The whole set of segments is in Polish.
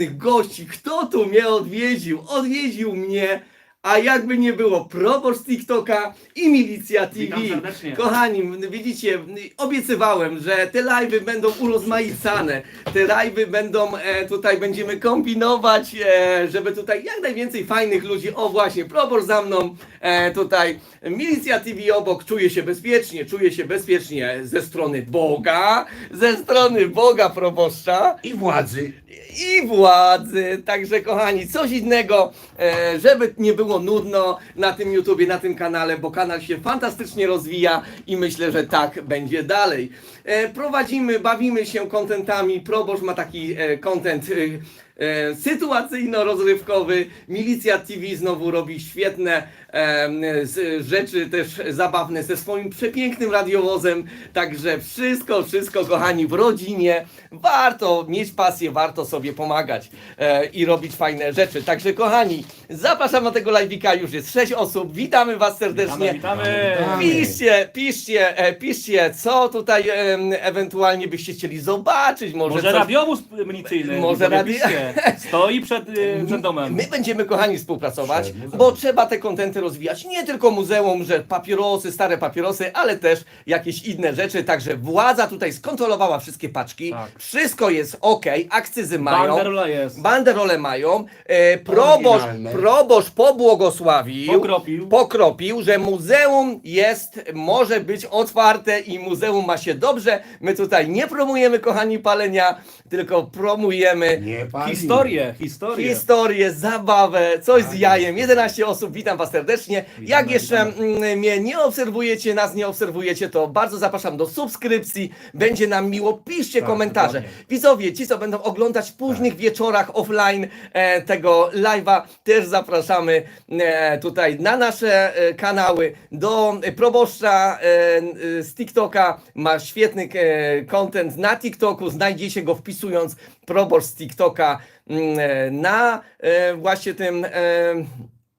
tych gości. Kto tu mnie odwiedził? Odwiedził mnie, a jakby nie było, proboszcz TikToka i Milicja TV. Witam serdecznie. Kochani, widzicie, obiecywałem, że te live'y będą urozmaicane. Te live'y będą, e, tutaj będziemy kombinować, e, żeby tutaj jak najwięcej fajnych ludzi, o właśnie, proboszcz za mną, e, tutaj Milicja TV obok, czuję się bezpiecznie, czuję się bezpiecznie ze strony Boga, ze strony Boga proboszcza I władzy. i władzy. Także kochani, coś innego, e, żeby nie było nudno na tym YouTubie, na tym kanale, bo kanał się fantastycznie rozwija i myślę, że tak będzie dalej. E, prowadzimy, bawimy się kontentami. Probosz ma taki content e, e, sytuacyjno-rozrywkowy. Milicja TV znowu robi świetne e, rzeczy też zabawne ze swoim przepięknym radiowozem. Także wszystko, wszystko kochani w rodzinie. Warto mieć pasję, warto sobie pomagać e, i robić fajne rzeczy. Także kochani, zapraszam na tego live'ika, już jest 6 osób. Witamy Was serdecznie. Witamy, witamy. Piszcie, piszcie, e, piszcie, co tutaj ewentualnie byście chcieli zobaczyć. Może, Może coś... radiowóz milicyjny. Może widzowie, radi- piszcie. Stoi przed, y, przed domem. My będziemy, kochani, współpracować, bo trzeba te kontenty rozwijać. Nie tylko muzeum, że papierosy, stare papierosy, ale też jakieś inne rzeczy. Także władza tutaj skontrolowała wszystkie paczki. Tak. Wszystko jest ok, akcyzy mają. Banderola jest. Banderole mają. E, proboszcz, Oryginalne. proboszcz pobłogosławił. Pokropił. Pokropił, że muzeum jest, może być otwarte i muzeum ma się dobrze. My tutaj nie promujemy, kochani, palenia, tylko promujemy Nie. Historię, historię. historię, zabawę, coś z jajem. 11 osób, witam Was serdecznie. Jak jeszcze mm, mnie nie obserwujecie, nas nie obserwujecie, to bardzo zapraszam do subskrypcji. Będzie nam miło. Piszcie Tak, komentarze. dokładnie. Widzowie, ci co będą oglądać w późnych wieczorach offline e, tego live'a, też zapraszamy e, tutaj na nasze e, kanały. Do proboszcza e, e, z TikToka ma świetny e, content na TikToku. Znajdziecie go wpisując proboszcz z TikToka mm, e, na e, właśnie tym.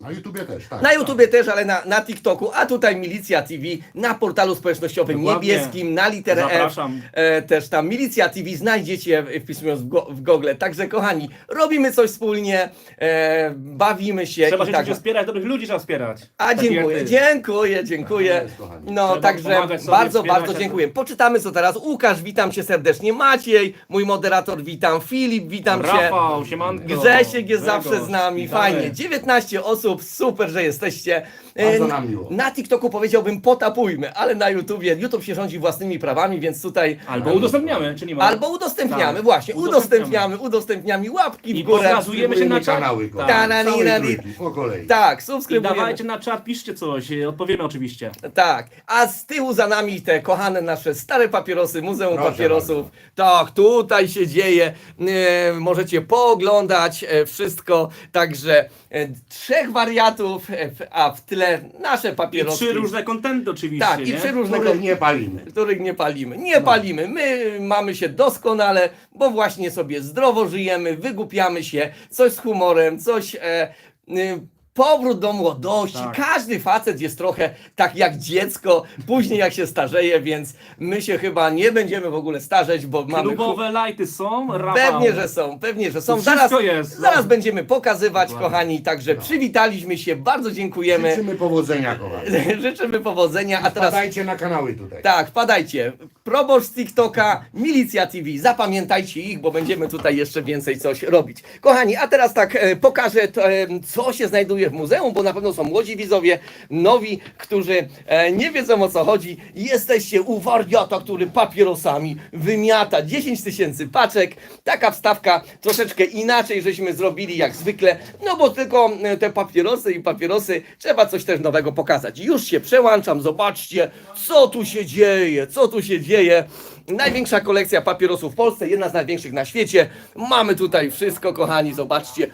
Na YouTubie też, tak. na YouTubie też, ale na, na TikToku, a tutaj Milicja TV na portalu społecznościowym Dokładnie. niebieskim, na literę Zapraszam. F. E, też tam Milicja TV znajdziecie e, wpisując w, go, w Google. Także kochani, robimy coś wspólnie, e, bawimy się Trzeba i się tak. tak. wspierać, dobrych ludzi trzeba wspierać. A Takich jak dziękuję, ty. dziękuję, dziękuję. Tak jest, kochani. No Trzeba także pomagać sobie, bardzo, wspierać, bardzo a- dziękuję. Poczytamy co teraz. Łukasz, witam cię serdecznie. Maciej, mój moderator, witam. Filip, witam cię. Rafał, siemanko. Grzesiek jest zawsze z nami, witamy. fajnie. 19 osób, super, że jesteście. Bardzo E, nam miło. Na TikToku powiedziałbym potapujmy, ale na YouTubie, YouTube się rządzi własnymi prawami, więc tutaj Albo udostępniamy, czy nie ma? albo udostępniamy, Tak, właśnie, udostępniamy. udostępniamy, udostępniamy, łapki w I górę. pokazujemy się na czat. kanały, Tak. kochani. Ta-na-ni, Całej na-ni. trójki, po kolei. Tak, I subskrybujemy. dawajcie na czat, piszcie coś, y, odpowiemy oczywiście. Tak, a z tyłu za nami te kochane nasze stare papierosy, Muzeum Proszę Papierosów. Tak, tutaj się dzieje. E, możecie pooglądać e, wszystko. Także e, trzech wariatów, e, a w tle nasze I papierosy. trzy różne kontenty oczywiście, Tak, i trzy różne Których nie palimy. których nie palimy. Nie palimy. My mamy się doskonale, bo właśnie sobie zdrowo żyjemy, wygłupiamy się, coś z humorem, coś. E, y, Powrót do młodości. Tak. Każdy facet jest trochę tak jak dziecko, później jak się starzeje, więc my się chyba nie będziemy w ogóle starzeć, bo mamy. Klubowe lajty są, Rafał. Pewnie, że są, pewnie, że są. Zaraz, jest. zaraz będziemy pokazywać, Dokładnie. kochani. Także przywitaliśmy się, bardzo dziękujemy. Życzymy powodzenia, kochani. Życzymy powodzenia. A teraz Wpadajcie na kanały tutaj. tak, wpadajcie. Proboszcz z TikToka, Milicja TV. Zapamiętajcie ich, bo będziemy tutaj jeszcze więcej coś robić. Kochani, a teraz tak e, pokażę, to, e, co się znajduje w muzeum, bo na pewno są młodzi widzowie, nowi, którzy e, nie wiedzą o co chodzi. Jesteście u wariata, który papierosami wymiata 10 tysięcy paczek. Taka wstawka troszeczkę inaczej żeśmy zrobili jak zwykle, no bo tylko e, te papierosy i papierosy trzeba coś też nowego pokazać. Już się przełączam, zobaczcie, co tu się dzieje, co tu się dzieje. Największa kolekcja papierosów w Polsce, jedna z największych na świecie. Mamy tutaj wszystko, kochani, zobaczcie.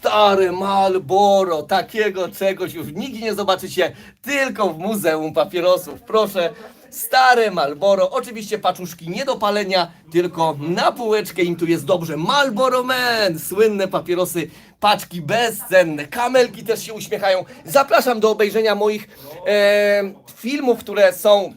Stare Malboro, takiego czegoś już nigdzie nie zobaczycie, tylko w Muzeum Papierosów. Proszę, stare Malboro, oczywiście paczuszki nie do palenia, tylko na półeczkę im tu jest dobrze. Malboro Man, słynne papierosy, paczki bezcenne, kamelki też się uśmiechają. Zapraszam do obejrzenia moich e, filmów, które są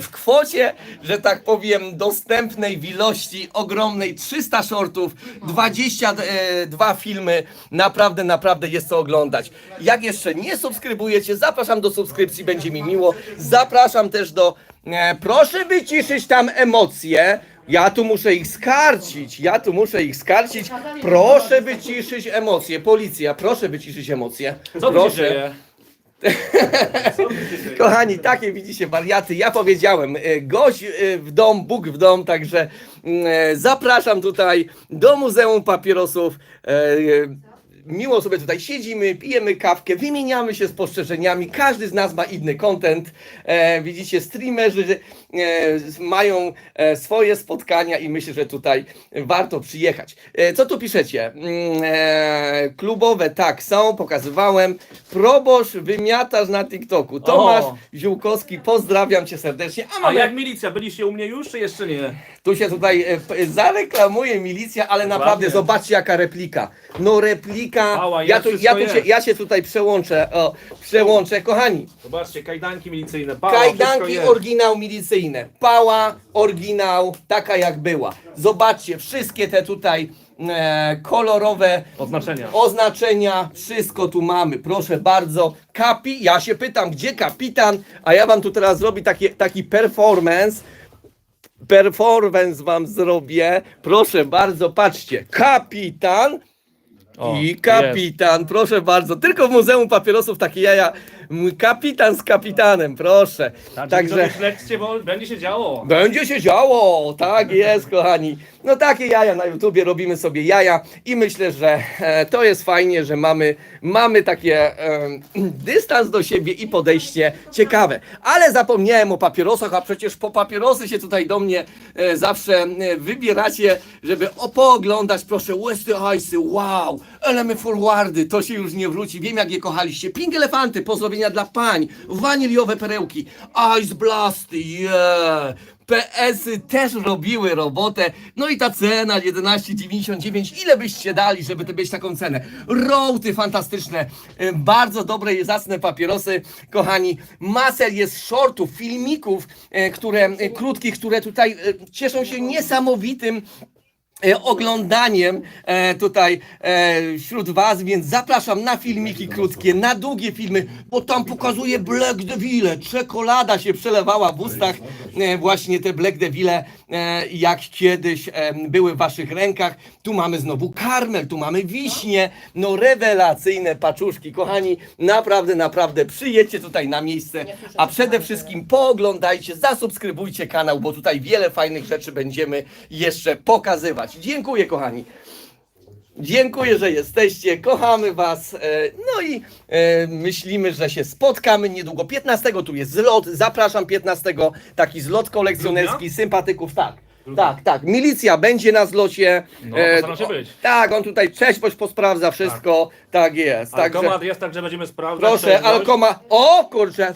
w kwocie, że tak powiem, dostępnej w ilości ogromnej 300 shortów, 22 filmy. Naprawdę, naprawdę jest co oglądać. Jak jeszcze nie subskrybujecie, zapraszam do subskrypcji, będzie mi miło. Zapraszam też do. E, proszę wyciszyć tam emocje. Ja tu muszę ich skarcić, ja tu muszę ich skarcić. Proszę wyciszyć emocje. Policja, proszę wyciszyć emocje. Co tu się proszę. dzieje? Kochani, takie widzicie wariaty. Ja powiedziałem, e, gość e, w dom, Bóg w dom, także mm, e, zapraszam tutaj do Muzeum Papierosów. Miło sobie tutaj siedzimy, pijemy kawkę, wymieniamy się spostrzeżeniami. Każdy z nas ma inny content. E, widzicie, streamerzy e, mają e, swoje spotkania i myślę, że tutaj warto przyjechać. E, co tu piszecie? Mm, e, klubowe, tak, są, pokazywałem. Proboszcz, wymiatasz na TikToku. Tomasz O. Ziółkowski, pozdrawiam cię serdecznie. A A mamy, jak milicja? Byliście u mnie już, czy jeszcze nie? Tu się tutaj e, zareklamuje milicja, ale naprawdę zobaczcie jaka replika. No replika. Ała, ja, tu, ja, tu się, jest. ja się tutaj przełączę. O, przełączę. Kochani, Zobaczcie, kajdanki milicyjne, pała, wszystko kajdanki jest. oryginał milicyjne. Pała, oryginał, taka jak była. Zobaczcie, wszystkie te tutaj e, kolorowe Oznaczenia. oznaczenia, wszystko tu mamy, proszę bardzo. Kapi, ja się pytam, gdzie kapitan, a ja wam tu teraz zrobię taki, taki performance. Performance wam zrobię. Proszę bardzo, patrzcie. Kapitan O, i kapitan, proszę bardzo. Tylko w Muzeum Papierosów takie jaja. M- Kapitan z kapitanem, proszę. Także, Także. śledźcie, bo będzie się działo. Będzie się działo, tak jest, kochani. No takie jaja na YouTubie, robimy sobie jaja i myślę, że e, to jest fajnie, że mamy, mamy takie e, dystans do siebie i podejście ciekawe. Ale zapomniałem o papierosach, a przecież po papierosy się tutaj do mnie e, zawsze e, wybieracie, żeby o, pooglądać, proszę, Westy Ice'y, wow, Elemy Forwardy, to się już nie wróci, wiem jak je kochaliście. Pink Elefanty, pozdrowienia dla pań, waniliowe perełki, Ice Blasty, yeah. PS-y też robiły robotę. No i ta cena 11,99. Ile byście dali, żeby to mieć taką cenę? Rołty fantastyczne, y, bardzo dobre i zacne papierosy, kochani. Masel jest shortów, filmików, y, które, y, krótkich, które tutaj cieszą się niesamowitym oglądaniem e, tutaj e, wśród Was, więc zapraszam na filmiki krótkie, na długie filmy, bo tam pokazuje Black Devile. Czekolada się przelewała w ustach, e, właśnie te Black Devile, e, jak kiedyś e, były w Waszych rękach. Tu mamy znowu karmel, tu mamy wiśnie, no rewelacyjne paczuszki. Kochani, naprawdę, naprawdę przyjedźcie tutaj na miejsce, a przede wszystkim pooglądajcie, zasubskrybujcie kanał, bo tutaj wiele fajnych rzeczy będziemy jeszcze pokazywać. Dziękuję, kochani. Dziękuję, że jesteście, kochamy Was. e, No i e, myślimy, że się spotkamy niedługo. 15 tu jest zlot, zapraszam 15. Taki zlot kolekcjonerski sympatyków, tak. Tak, tak. Milicja będzie na zlocie. No, E, postaram się o- być. Tak, on tutaj trzeźwość posprawdza wszystko. Tak, jest. Także, komad jest tak, że będziemy sprawdzać. proszę, trzeźwość. Alkoma. O kurczę.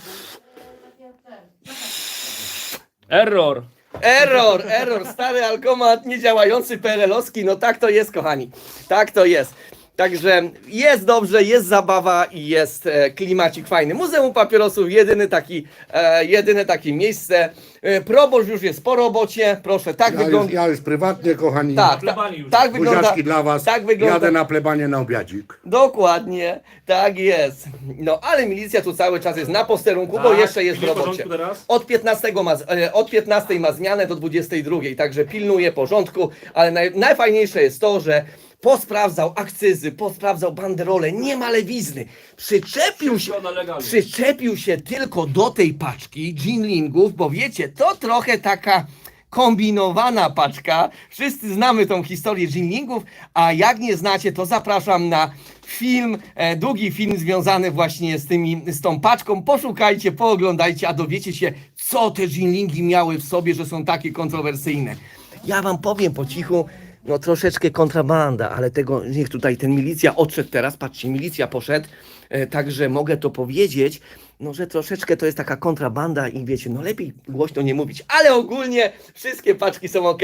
Error. Error, error, stary alkomat, niedziałający PRL-owski, no tak to jest, kochani, tak to jest. Także jest dobrze, jest zabawa i jest e, klimacik fajny. Muzeum Papierosów, jedyny taki, e, jedyne takie miejsce. E, proboszcz już jest po robocie, proszę, tak Ja już, wygląda. ja już prywatnie, kochani. Tak, plebanii tak, już. tak wygląda. Buziaczki dla was. Tak wygląda. Jadę na plebanie na obiadzik. Dokładnie, tak jest. No ale milicja tu cały czas jest na posterunku, bo Tak, jeszcze jest w robocie. Od 15, ma, e, od 15 ma zmianę do 22, także pilnuje porządku, ale naj, najfajniejsze jest to, że posprawdzał akcyzy, posprawdzał banderole, nie ma lewizny. Przyczepił się, przyczepił się tylko do tej paczki Jinlingów, bo wiecie, to trochę taka kombinowana paczka. Wszyscy znamy tą historię Jinlingów, a jak nie znacie, to zapraszam na film, e, długi film związany właśnie z, tymi, z tą paczką. Poszukajcie, pooglądajcie, a dowiecie się, co te Jinlingi miały w sobie, że są takie kontrowersyjne. Ja wam powiem po cichu, no troszeczkę kontrabanda, ale tego, niech tutaj ten milicja odszedł teraz, patrzcie, milicja poszedł, e, także mogę to powiedzieć, no że troszeczkę to jest taka kontrabanda i wiecie, no lepiej głośno nie mówić, ale ogólnie wszystkie paczki są ok.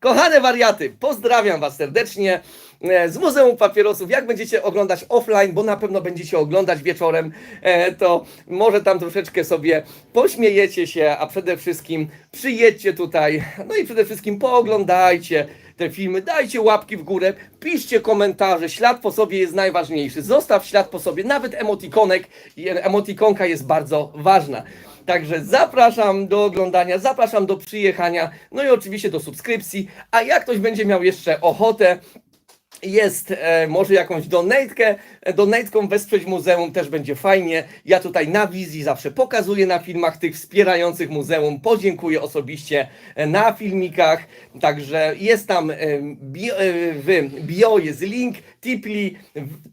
Kochane wariaty, pozdrawiam was serdecznie, e, z Muzeum Papierosów. Jak będziecie oglądać offline, bo na pewno będziecie oglądać wieczorem, e, to może tam troszeczkę sobie pośmiejecie się, a przede wszystkim przyjedźcie tutaj, no i przede wszystkim pooglądajcie te filmy, dajcie łapki w górę, piszcie komentarze, ślad po sobie jest najważniejszy. Zostaw ślad po sobie, nawet emotikonek, i emotikonka jest bardzo ważna. Także zapraszam do oglądania, zapraszam do przyjechania, no i oczywiście do subskrypcji. A jak ktoś będzie miał jeszcze ochotę, jest e, może jakąś donatkę, e, donatką wesprzeć muzeum też będzie fajnie. Ja tutaj na wizji zawsze pokazuję na filmach tych wspierających muzeum. Podziękuję osobiście e, na filmikach. Także jest tam e, bio, e, w bio jest link, Tipli,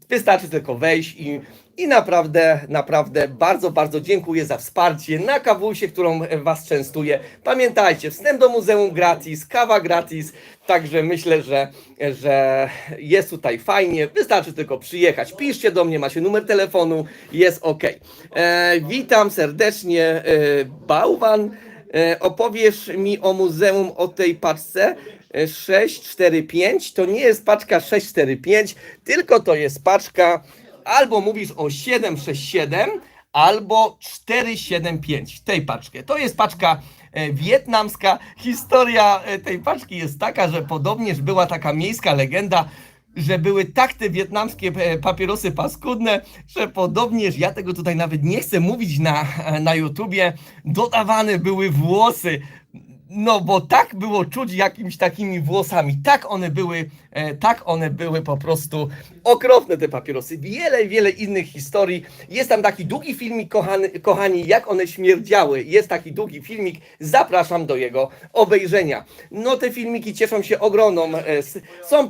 wystarczy tylko wejść i i naprawdę, naprawdę bardzo, bardzo dziękuję za wsparcie na kawusie, którą e, Was częstuję. Pamiętajcie, wstęp do muzeum gratis, kawa gratis, także myślę, że, że jest tutaj fajnie. Wystarczy tylko przyjechać. Piszcie do mnie, macie numer telefonu, jest ok. E, witam serdecznie, e, Bałwan. E, opowiesz mi o muzeum, o tej paczce. E, 645 to nie jest paczka 645, tylko to jest paczka albo mówisz o 767, albo 475 tej paczkę. To jest paczka e, wietnamska. Historia e, tej paczki jest taka, że podobnież była taka miejska legenda, że były tak te wietnamskie e, papierosy paskudne, że podobnież, ja tego tutaj nawet nie chcę mówić na, na YouTubie, dodawane były włosy no bo tak było czuć jakimiś takimi włosami. Tak one były, e, tak one były po prostu okropne te papierosy. Wiele, wiele innych historii. Jest tam taki długi filmik, kochany, kochani, jak one śmierdziały. Jest taki długi filmik. Zapraszam do jego obejrzenia. No te filmiki cieszą się ogromną. e, Są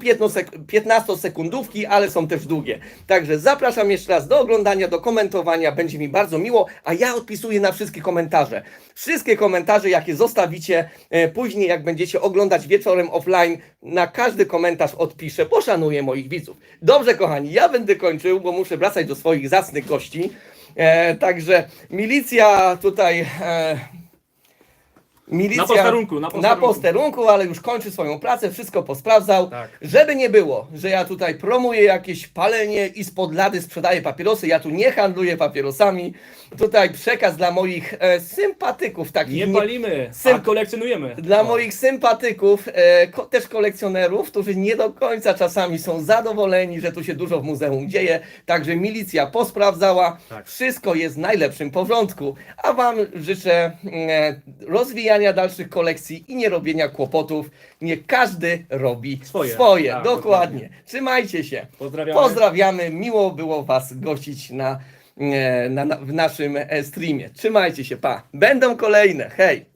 15 sekundówki, ale są też długie. Także zapraszam jeszcze raz do oglądania, do komentowania. Będzie mi bardzo miło, a ja odpisuję na wszystkie komentarze. Wszystkie komentarze, jakie zostawicie później, jak będziecie oglądać wieczorem offline, na każdy komentarz odpiszę, bo szanuję moich widzów. Dobrze, kochani, ja będę kończył, bo muszę wracać do swoich zacnych gości. E, także milicja tutaj. E, Milicja Na posterunku, na na posterunku. posterunku, ale już kończy swoją pracę, wszystko posprawdzał. Tak. Żeby nie było, że ja tutaj promuję jakieś palenie i spod lady sprzedaję papierosy, ja tu nie handluję papierosami. Tutaj przekaz dla moich e, sympatyków, takich Nie palimy, Sym- a kolekcjonujemy. dla O. moich sympatyków, e, ko, też kolekcjonerów, którzy nie do końca czasami są zadowoleni, że tu się dużo w muzeum dzieje. Także milicja posprawdzała, Tak. wszystko jest w najlepszym porządku. A Wam życzę e, rozwijania dalszych kolekcji i nie robienia kłopotów. Niech każdy robi Swoje. swoje. Tak, dokładnie. dokładnie. Trzymajcie się. Pozdrawiamy. Pozdrawiamy. Miło było Was gościć na, e, na, na, w naszym e, streamie. Trzymajcie się, pa. Będą kolejne. Hej.